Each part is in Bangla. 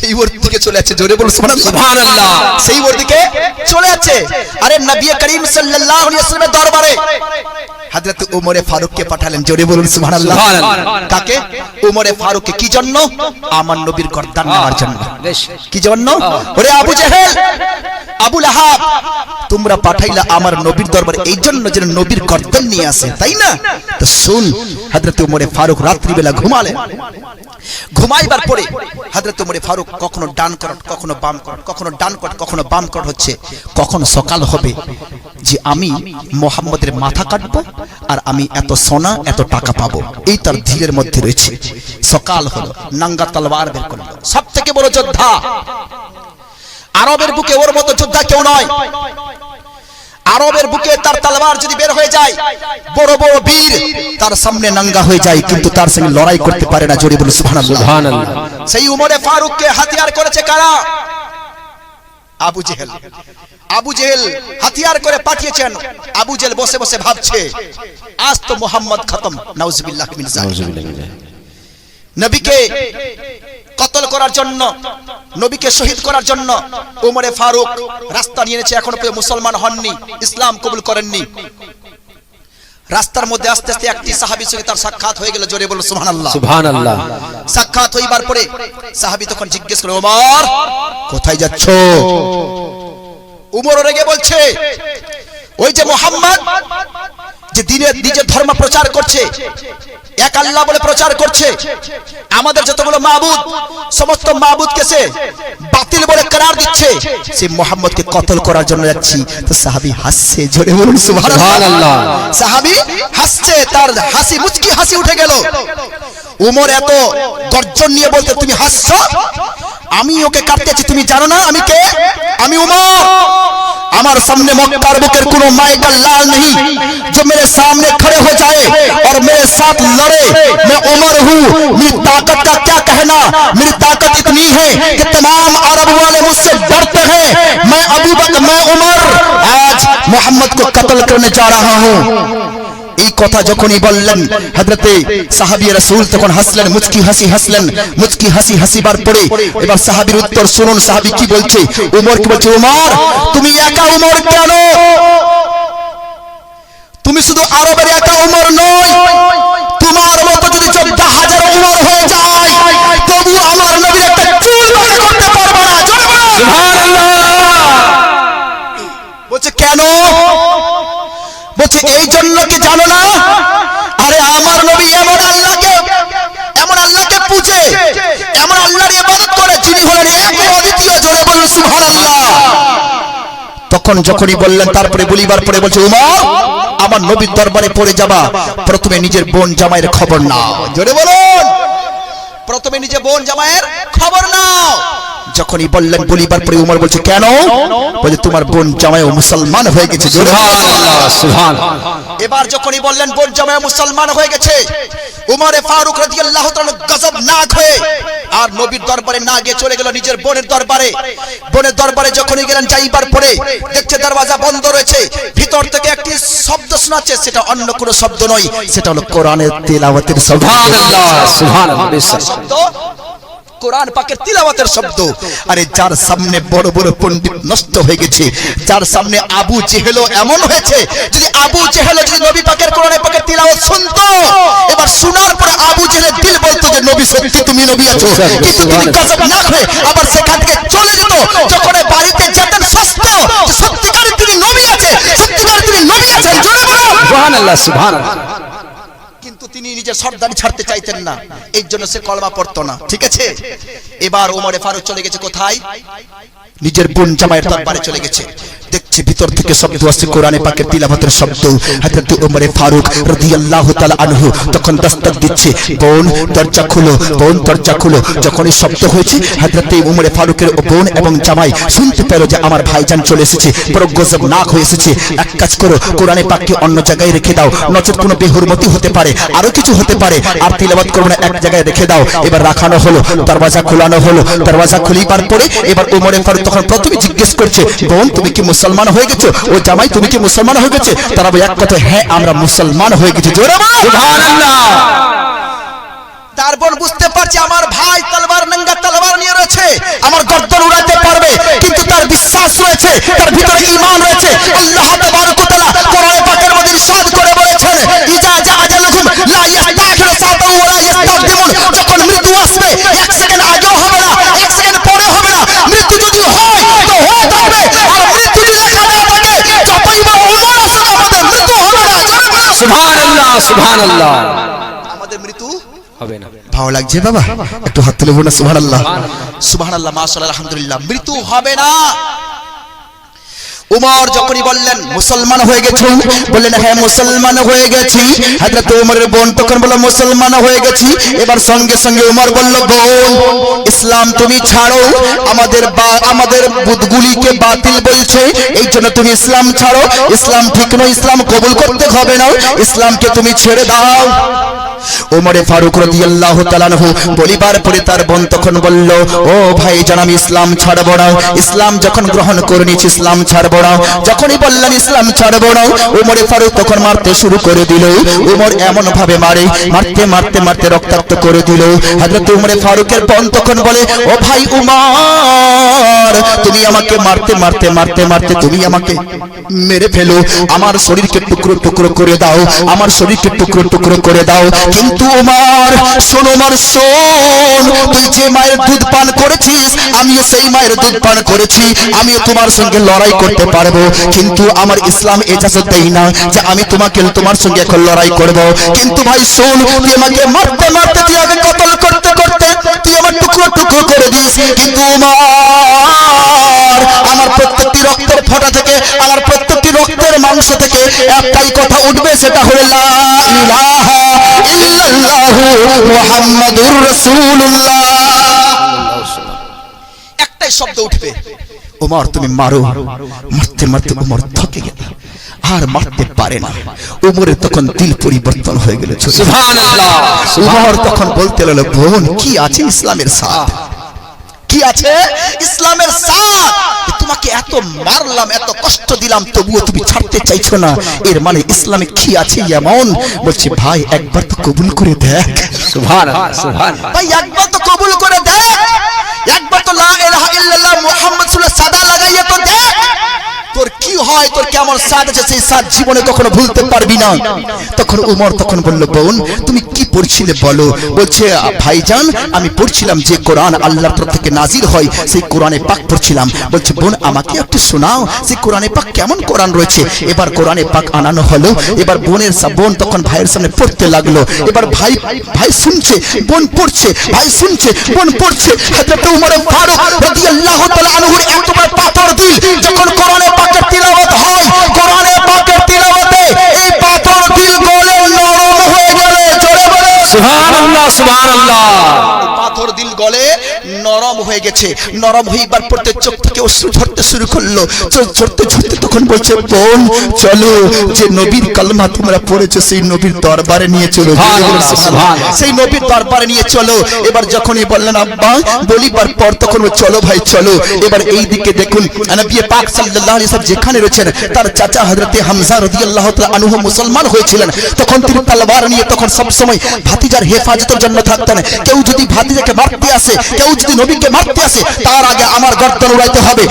সেই ওর দিকে চলে যাচ্ছে। জোরে বলুন সুবহানাল্লাহ। সেই ওর দিকে চলে যাচ্ছে। আরে নবী করিম সাল্লাল্লাহু আলাইহি ওয়াসাল্লামের দরবারে। হযরত ওমরে ফারুককে পাঠালেন। জোরে বলুন সুবহানাল্লাহ। সুবহানাল্লাহ। কাকে? ওমরে ফারুককে। কি জন্য? আমার নবীর গর্দান নেওয়ার জন্য। কি জন্য? ওরে আবু জেহেল আবু লাহাব তোমরা পাঠাইলা আমার নবীর দরবারে। এই জন্য যেন নবীর গর্দান নিয়ে আসে তাই না? তো শুন হযরত ওমরে ফারুক রাত্রিবেলা ঘুমালেন। ঘুমাইবার পরে হযরত ওমরে ফারুক কখনো ডান করট, কখনো বাম করট, কখনো ডান করট, কখনো বাম করট হচ্ছে। কখন সকাল হবে যে আমি মোহাম্মদের মাথা কাটবো আর আমি এত সোনা, এত টাকা পাবো। এই তার ধীরের মধ্যে রয়েছে। সকাল হলো, নাঙ্গা তলোয়ার বের করল। সব থেকে বড় যোদ্ধা। আরবের বুকে ওর মতো যোদ্ধা কেউ নয়। আরবের বুকে তার তালবার যদি বের হয়ে যায় বড় বড় বীর তার সামনে নাঙ্গা হয়ে যায় কিন্তু তার সঙ্গে লড়াই করতে পারে না জোরে বলে সুবহানাল্লাহ। সুবহানাল্লাহ। সেই উমরে ফারুককে হাতিয়ার করেছে কারা? আবু জেহেল। আবু জেহেল হাতিয়ার করে পাঠিয়েছেন। আবু জেহেল বসে বসে ভাবছে আজ তো মোহাম্মদ খতম নাউজুবিল্লাহ মিন। নবীকে কতল করার জন্য নবীকে শহীদ করার জন্য উমরে ফারুক রাস্তা নিয়ে এনেছে এখনও পর্যন্ত মুসলমান হননি ইসলাম কবুল করেননি। রাস্তার মধ্যে আস্তে আস্তে একটি সাহাবীর সঙ্গে তার সাক্ষাৎ হয়ে গেল জোরে বলো সুবহানাল্লাহ। সুবহানাল্লাহ। সাক্ষাৎ হইবার পরে সাহাবি তখন জিজ্ঞেস করে ওমর কোথায় যাচ্ছ? উমর রেগে বলছে ওই যে মোহাম্মদ যে দিনের নিজের ধর্ম প্রচার করছে এক আল্লাহ বলে প্রচার করছে। আমাদের যতগুলো মাহবুদ সমস্ত মাহবুদকে সে বাতিল বলে করার দিচ্ছে। সে মোহাম্মদকে কতল করার জন্য যাচ্ছি। তো সাহাবী হাসছে জোরে বলুন সুবহানাল্লাহ। সাহাবী হাসছে তার হাসি মুচকি হাসি উঠে গেল। উমর এত গর্জন নিয়ে বলতে তুমি হাসছো? আমি ওকে কাটতেছি তুমি জানো না? আমি কে? আমি উমর! আমার सामने मक्कार बुकर कोनो माए का लाल नहीं जो मेरे सामने खड़े हो जाए और मेरे साथ लड़े मैं उमर हूँ मेरी ताकत का क्या कहना मेरी ताकत इतनी है कि तमाम अरब वाले मुझसे डरते हैं मैं अबू बकर मैं उमर आज मोहम्मद को कत्ल करने जा रहा हूँ এই কথা যখনই বললেন হযরতে সাহাবী রাসূল তখন হাসলেন মুচকি হাসি হাসলেন মুচকি হাসি হাসিবার পরে এবার সাহাবীর উত্তর শুনুন সাহাবী কি বলছে? উমর কি বলছে? উমর তুমি একা উমর কেন? তুমি শুধু আরবের একা উমর নয় তোমার মতো যদি যোদ্ধা হাজার উমর হয়ে যায় তবু আমার নবীর একটা চুল বাঁকা করতে পারবে না। বলো। বলছে কেন? কি জানো না? আরে আমার নবী এমন আল্লাহকে এমন আল্লাহকে পূজে, এমন আল্লাহর ইবাদত করে যিনি হলেন এক ও অদ্বিতীয়, জোরে বলুন, সুবহানাল্লাহ। তখন যখনই বললেন, তারপরে বলিবার পরে বলছে উমর আমার নবীর দরবারে পড়ে যাবা। প্রথমে নিজের বোন জামাইয়ের খবর নাও। জোরে বলুন। প্রথমে নিজে বোন জামাইয়ের খবর নাও। যখনই বললেন বলিবার পরে উমর বলছে কেন? বলে তোমার বোন জামাই মুসলমান হয়ে গেছে। এবার যখনই বললেন বোন জামাই মুসলমান হয়ে গেছে। উমরে ফারুক রাদিয়াল্লাহু তাআলা গজব না হয়ে আর নবীর দরবারে না গিয়ে চলে গেল নিজের বোনের দরবারে। বোনের দরবারে যখনই গেলেন যাইবার পরে দেখছে দরওয়াজা বন্ধ রয়েছে। ভিতর থেকে একটি শব্দ শোনাচ্ছে সেটা অন্য কোনো শব্দ নয় সেটা হলো কোরআনের তেলাওয়াতের শব্দ। সুবহানাল্লাহ সুবহানাল্লাহ শব্দ কোরআন পাকের তিলাওয়াতের শব্দ। আরে যার সামনে বড় বড় পণ্ডিত নষ্ট হয়ে গেছে যার সামনে আবু জেহেলও এমন হয়েছে যদি আবু জেহেল যদি নবী পাকের কোরআন পাকের তিলাওয়াত শুনতো এবার শোনার পরে আবু জেহেলের দিল বলতো যে নবী সত্যি তুমি নবী আছো। কিন্তু তিনি গজব না হয়ে আবার সেখান থেকে চলে যেত যখন বাড়িতে যেতেন সস্ত যে তিনি নবী আছে সত্যিকারের তিনি নবী আছেন জোরে বলো। সুবহানাল্লাহ সুবহানাল্লাহ। তিনি নিজের সর্দারি ছাড়তে চাইতেন না। এই জন্য সে কলমা পড়তো না। ঠিক আছে? এবার ওমরে ফারুক চলে গেছে কোথায়? নিজের বোন জামাইয়ের দরবারে চলে গেছে। দেখছে ভিতর থেকে শব্দ আসছে, কোরআনে পাকের তিলাওয়াতের শব্দ। হযরত ওমরে ফারুক রাদিয়াল্লাহু তাআলা আনহু তখন দস্তক দিচ্ছে, বোন, দরজা খুলো, বোন, দরজা খুলো। যখন এই শব্দ হয়েছে হযরত ওমরে ফারুকের বোন এবং জামাই শুনতে পেল যে আমার ভাইজান চলে এসেছে, বড় গজব নাক হয়ে এসেছে। এক কাজ করো, কোরআনে পাককে অন্য জায়গায় রেখে দাও, নচেত কোনো বেহুরমতি হতে পারে, আরও কিছু হতে পারে, আর তিলাওয়াত করব না, এক জায়গায় রেখে দাও। এবার রাখানো হলো, দরওয়াজা খোলানো হলো, দরওয়াজা খুলিবার পরে এবার ওমরে ফারুক তখন প্রথমে জিজ্ঞেস করছে, বোন, তুমি কি মুসলমান মুসলমান হয়ে গেছো। ও জামাই তুমি কি মুসলমান হয়ে গেছে? তারা এক কথা হ্যাঁ আমরা মুসলমান হয়ে গেছি। তারপর বুঝতে পারছি আমার ভাই তলবার নঙ্গা তলবার নিয়ে রয়েছে। আমার গর্দন উড়াতে পারবে কিন্তু তার বিশ্বাস রয়েছে তার ভিতরে ইমান রয়েছে। আল্লাহ তাআলা কোরআন পাকের মধ্যে ইরশাদ করে বলেছেন ইজা সুবহানাল্লাহ। আমাদের মৃত্যু হবে না। ভালো লাগছে বাবা? একটু হাত তুলে বলুন সুবহানাল্লাহ। সুবহানাল্লাহ মাশাআল্লাহ আলহামদুলিল্লাহ। মৃত্যু হবে না। উমর যখনই বললেন, মুসলমান হয়ে গেছি? বললেন হ্যাঁ মুসলমান হয়ে গেছি। হযরত উমরের বোন তখন বলল, মুসলমান হয়ে গেছি? এবার সঙ্গে সঙ্গে উমর বলল, বোন, ইসলাম তুমি ছাড়ো। আমাদের আমাদের বুদগুলিকে বাতিল বলছে। এই জন্য তুমি ইসলাম ছাড়ো। ইসলাম ঠিক নয়, ইসলাম কবুল করতে হবে না। ইসলামকে তুমি ছেড়ে দাও। ওমরে ফারুক রাদিয়াল্লাহু তাআলা আনহু বলিবার পরে তার বোন তখন বলল, ও ভাই জান আমি ইসলাম ছাড়ব না। ইসলাম যখন গ্রহণ করে নিয়েছি, ইসলাম ছাড়ব না। যখনই বললেন ইসলাম ছাড়ব না, ওমরে ফারুক তখন মারতে শুরু করে দিল। ওমর এমন ভাবে মারে, মারতে মারতে মারতে রক্তাক্ত করে দিল। হযরত ওমরে ফারুকের বোন তখন বলে, ও ভাই উমর, তুমি আমাকে মারতে মারতে মারতে মারতে, তুমি আমাকে মেরে ফেলো। আমার শরীরকে টুকরো টুকরো করে দাও। আমার শরীরকে টুকরো টুকরো করে দাও। কিন্তু শোন আমার শোন, তুই যে মায়ের দুধ পান করেছিস, আমিও সেই মায়ের দুধ পান করেছি, আমিও তোমার সঙ্গে লড়াই করতে পারব, কিন্তু আমার ইসলাম এজাজত দেই না যে আমি তোমাকে, তোমার সঙ্গে এখন লড়াই করব। কিন্তু ভাই, শোন, তুই আমাকে মারতে মারতে, তুই আমাকে কতল করতে করতে, তুই আমার টুকরো টুকরো করে দিস। কিন্তু আমার আমার প্রত্যেকটি রক্তের ফোঁটা থেকে, আমার প্রত্যেকটি রক্তের মাংস থেকে একটাই কথা উঠবে, সেটা হলো লা ইলাহা মুহাম্মাদুর রাসূলুল্লাহ একটাই শব্দ উঠবে ওমর তুমি মারো মারতে মারতে ওমর থকে গেল আর মারতে পারে না। উমরের তখন দিল পরিবর্তন হয়ে গেল সুবহানাল্লাহ। উমর তখন বলতে লাগল বোন কি আছে ইসলামের সাথ কি আছে? ইসলামের সাথ তোমাকে এত মারলাম এত কষ্ট দিলাম তবুও তুমি ছাড়তে চাইছো না। এর মানে ইসলামে কি আছে এমন? বলছে ভাই একবার তো কবুল করে দেখ। ভাই একবার তো কবুল করে দেখ একবার তো লা ইলাহা ইল্লাল্লাহ মুহাম্মদ সাল্লাল্লাহু সাদা লাগাইয়া তো দেখ তোর কি হয়? তোর কেমন সাদ আছে? সেই সাদ জীবনে কখনো ভুলতে পারবি না। তখন উমর তখন বলল, বোন, তুমি কি পড়ছিলে বলো? বলছে, ভাইজান, আমি পড়ছিলাম যে কোরআন আল্লাহর তরফ থেকে নাজির হয়, সেই কোরআনে পাক পড়ছিলাম। বলছে, বোন, আমাকে একটু শোনাও সেই কোরআনে পাক কেমন কোরআন রয়েছে? এবার কোরআনে পাক আনানো হলো। এবার বোনের বোন তখন ভাইয়ের সামনে পড়তে লাগল। এবার ভাই ভাই শুনছে, বোন পড়ছে, ভাই শুনছে, বোন পড়ছে। হযরত উমর ফারুক রাদিয়াল্লাহু তাআলা আনহুর একবার পাথর দিল যখন কোরআনে পাকের তিলাওয়াত হয় কোরআনে পাকের তিলাওয়াতে এই পাথর দিল গলে নরম হয়ে গেলে জোরে বলে সুবহানাল্লাহ হয়ে গেছে। নরম এবার পড়তে চোখ থেকে অশ্রু ঝরতে শুরু করল। চোখ ঝরতে ঝরতে তখন বলছে বোন চলো যে নবীর কালমা তোমরা পড়েছো সেই নবীর দরবারে নিয়ে চলো। সেই নবীর দরবারে নিয়ে চলো। এবার যখনই বললেন আব্বা বলিবার পর তখন চলো ভাই চলো। এবার এই দিকে দেখুন নবী পাক সাল্লাল্লাহু আলাইহি ওয়াসাল্লাম যেখানে রয়েছেন তার চাচা হযরতে হামজা রাদিয়াল্লাহু তাআলা আনহু মুসলমান হয়েছিলেন। তখন তিনি তলোয়ার নিয়ে তখন সব সময় ভাতিজার হেফাজতের জন্য থাকতেন। কেউ যদি ভাতিজাকে মারতে আসে কেউ যদি নবীকে আসে তার আগে আমার গর্দন উড়াইতে হবে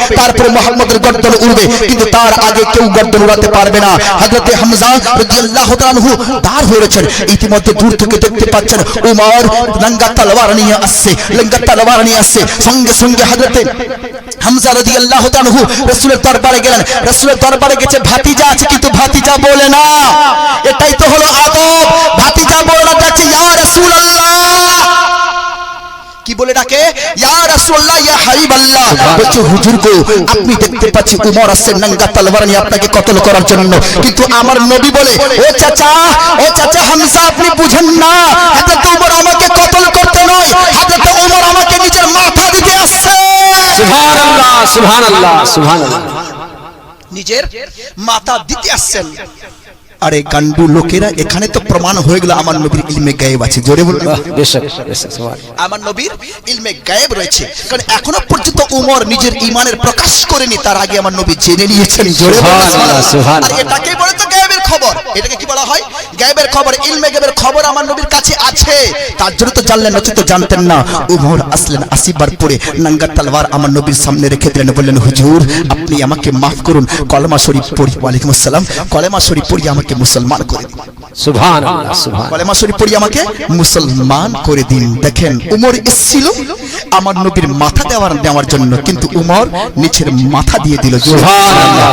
মোহাম্মদের গর্দন উড়বে, কিন্তু তার আগে কেউ গর্দন উড়াতে পারবে না। হযরতে হামজা রাদিয়াল্লাহু তাআলা আনহু দাঁড় হয়ে রয়েছেন, ইতিমধ্যে দূর থেকে দেখতে পাচ্ছেন উমর লঙ্গা তলোয়ার নিয়ে আসছে, লঙ্গা তলোয়ার নিয়ে আসছে। সঙ্গে সঙ্গে হযরতে হামজা রাদিয়াল্লাহু তাআলা আনহু রাসূলের দরবারে গেলেন। রাসূলের দরবারে গেছে, ভাতিজা আছে কিন্তু ভাতিজা বলে না। এটাই তো হলো আদব। ভাতিজা বলে না, যাচ্ছে ইয়া রাসূলুল্লাহ। কি বলে ডাকে? ইয়া রাসূলুল্লাহ ইয়া হাবিবাল্লাহ। বলছে হুজুর গো আপনি দেখতে পাচ্ছি উমর আসছে নঙ্গা তলোয়ার নিয়ে আপনাকে কতল করার জন্য। কিন্তু আমার নবী বলে ও চাচা ও চাচা হামজা আপনি বুঝেন না। হযরত উমর আমাকে কতল করতে নয়। হযরত উমর আমাকে নিজের মাথা দিতে আসছে। সুবহানাল্লাহ সুবহানাল্লাহ সুবহানাল্লাহ। নিজের মাথা দিতে আসছেন। আরে গান্ডু লোকেরা এখানে তো প্রমাণ হয়ে গেল আমার নবীর ইলমে গায়েব আছে। জোরে বলুন। আমার নবীর ইলমে গায়েব রয়েছে। কারণ এখনও পর্যন্ত উমর নিজের ইমানের প্রকাশ করেনি তার আগে আমার নবী জেনে নিয়েছেন। জোরে বলুন। সুবহানাল্লাহ, সুবহানাল্লাহ। এটাকে বলে তো খবর। এটাকে কি বলা হয়? গায়েবের খবর ইলমে গায়েবের খবর আমার নবীর কাছে আছে। তার জন্য তো জানলেন নচেত তো জানতেন না। উমর আসলেন আসিবার পরে নাঙ্গা তলোয়ার আমার নবীর সামনে রেখে দিলেন বললেন হুজুর আপনি আমাকে মাফ করুন। কলেমা শরীফ পড়ি ওয়ালাইকুম আসসালাম। কলেমা শরীফ পড়ি আমাকে মুসলমান করে দিন। সুবহান আল্লাহ সুবহান কলেমা শরীফ পড়ি আমাকে মুসলমান করে দিন। দেখেন উমর এসেছিল আমার নবীর মাথা দেওয়ার দেওয়ার জন্য। কিন্তু উমর নিচের মাথা দিয়ে দিল। সুবহান আল্লাহ